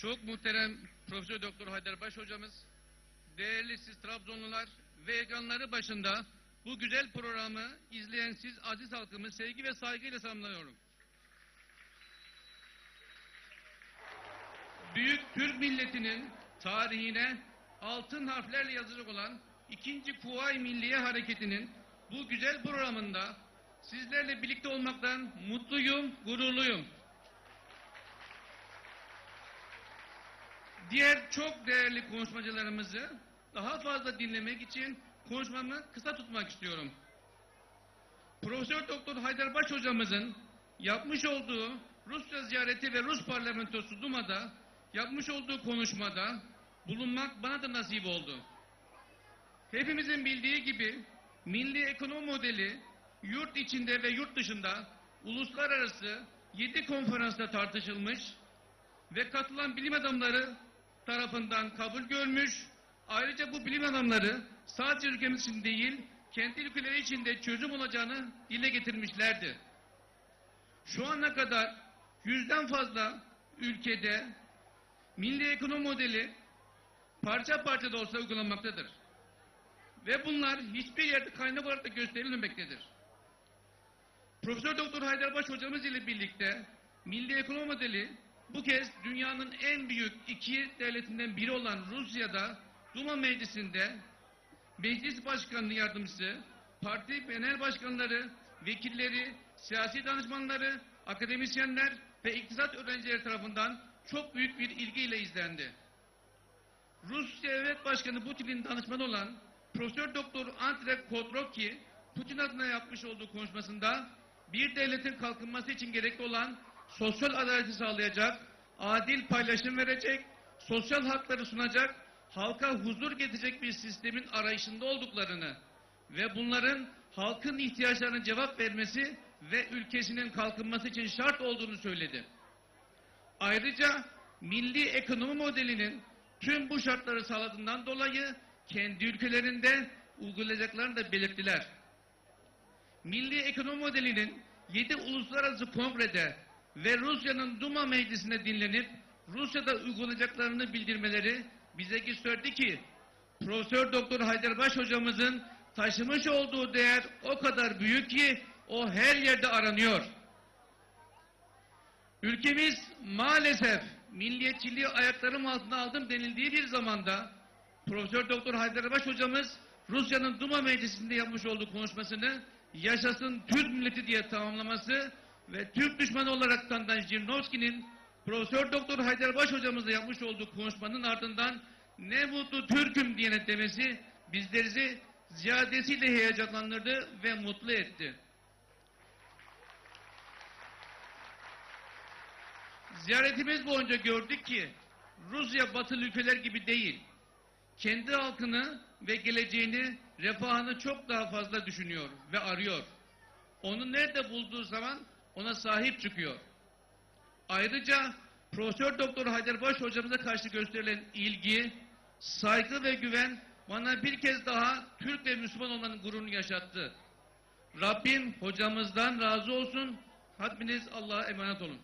Çok muhterem Profesör Doktor Haydarbaş hocamız, değerli siz Trabzonlular ve ekranları başında bu güzel programı izleyen siz aziz halkımı sevgi ve saygıyla selamlıyorum. Büyük Türk milletinin tarihine altın harflerle yazılacak olan ikinci Kuvayi Milliye Hareketi'nin bu güzel programında sizlerle birlikte olmaktan mutluyum, gururluyum. Diğer çok değerli konuşmacılarımızı daha fazla dinlemek için konuşmamı kısa tutmak istiyorum. Profesör Doktor Haydarbaş hocamızın yapmış olduğu Rusya ziyareti ve Rus parlamentosu Duma'da yapmış olduğu konuşmada bulunmak bana da nasip oldu. Hepimizin bildiği gibi milli ekonomi modeli yurt içinde ve yurt dışında uluslararası 7 konferansta tartışılmış ve katılan bilim adamları tarafından kabul görmüş. Ayrıca bu bilim adamları sadece ülkemiz için değil, kendi ülkeleri için de çözüm olacağını dile getirmişlerdi. Şu ana kadar yüzden fazla ülkede milli ekonomi modeli parça parça da olsa uygulanmaktadır. Ve bunlar hiçbir yerde kaynak olarak da gösterilmemektedir. Profesör Doktor Haydarbaş hocamız ile birlikte milli ekonomi modeli bu kez dünyanın en büyük iki devletinden biri olan Rusya'da Duma Meclisi'nde Meclis Başkanlığı Yardımcısı, parti genel başkanları, vekilleri, siyasi danışmanları, akademisyenler ve iktisat öğrencileri tarafından çok büyük bir ilgiyle izlendi. Rusya Devlet Başkanı Putin'in danışmanı olan Profesör Doktor Andrei Kodrocki, Putin adına yapmış olduğu konuşmasında bir devletin kalkınması için gerekli olan sosyal adaleti sağlayacak, adil paylaşım verecek, sosyal hakları sunacak, halka huzur getirecek bir sistemin arayışında olduklarını ve bunların halkın ihtiyaçlarına cevap vermesi ve ülkesinin kalkınması için şart olduğunu söyledi. Ayrıca milli ekonomi modelinin tüm bu şartları sağladığından dolayı kendi ülkelerinde uygulayacaklarını da belirttiler. Milli ekonomi modelinin 7 uluslararası kongrede ve Rusya'nın Duma meclisinde dinlenip Rusya'da uygulayacaklarını bildirmeleri bize gösterdi ki Profesör Doktor Haydarbaş hocamızın taşımış olduğu değer o kadar büyük ki o her yerde aranıyor. Ülkemiz maalesef milliyetçiliği ayaklarım altına aldım denildiği bir zamanda Profesör Doktor Haydarbaş hocamız Rusya'nın Duma Meclisi'nde yapmış olduğu konuşmasını yaşasın Türk milleti diye tamamlaması ve Türk düşmanı olarak tanınan Jirinovski'nin Profesör Doktor Haydarbaş hocamızla yapmış olduğu konuşmanın ardından ne mutlu Türk'üm diye demesi bizleri ziyadesiyle heyecanlandırdı ve mutlu etti. Ziyaretimiz boyunca gördük ki Rusya batılı ülkeler gibi değil. Kendi halkını ve geleceğini, refahını çok daha fazla düşünüyor ve arıyor. Onu nerede bulduğu zaman ona sahip çıkıyor. Ayrıca Profesör Doktor Haydarbaş hocamıza karşı gösterilen ilgi, saygı ve güven bana bir kez daha Türk ve Müslüman olmanın gururunu yaşattı. Rabbim hocamızdan razı olsun. Hepiniz Allah'a emanet olun.